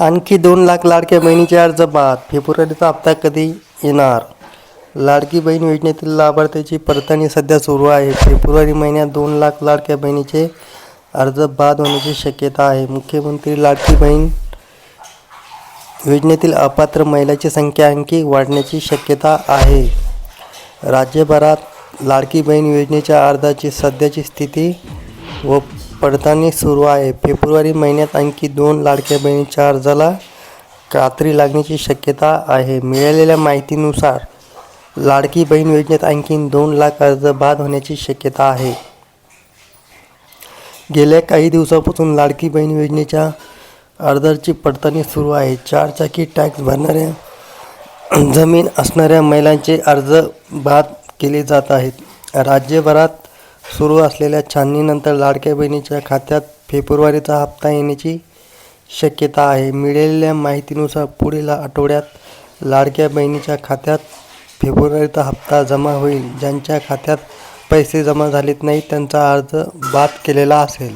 आणखी दोन लाख लाडक्या बहिणीचे अर्ज बाद. फेब्रुवारीचा हप्ता कधी येणार? लाडकी बहीण योजनेतील लाभार्थ्याची पडताळणी सध्या सुरू आहे. फेब्रुवारी महिन्यात दोन लाख लाडक्या बहिणीचे अर्ज बाद होण्याची शक्यता आहे. मुख्यमंत्री लाडकी बहीण योजनेतील अपात्र महिलांची संख्या आणखी वाढण्याची शक्यता आहे. राज्यभरात लाडकी बहीण योजनेच्या अर्जाची सध्याची स्थिती व पडताळणी सुरू आहे. फेब्रुवारी महिन्यात आणखी दोन लाडक्या बहिणीच्या अर्जाला कात्री लागण्याची शक्यता आहे. मिळालेल्या माहितीनुसार लाडकी बहीण योजनेत आणखी दोन लाख अर्ज बाद होण्याची शक्यता आहे. गेल्या काही दिवसापासून लाडकी बहीण योजनेच्या अर्जाची पडताळणी सुरू आहे. चारचाकी टॅक्स भरणाऱ्या जमीन असणाऱ्या महिलांचे अर्ज बाद केले जात आहेत. राज्यभरात सुरू असलेल्या छाननीनंतर लाडक्या बहिणीच्या खात्यात फेब्रुवारीचा हप्ता येण्याची शक्यता आहे. मिळालेल्या माहितीनुसार पुढील आठवड्यात लाडक्या बहिणीच्या खात्यात फेब्रुवारीचा हप्ता जमा होईल. ज्यांच्या खात्यात पैसे जमा झालेत नाही त्यांचा अर्ज बाद केलेला असेल.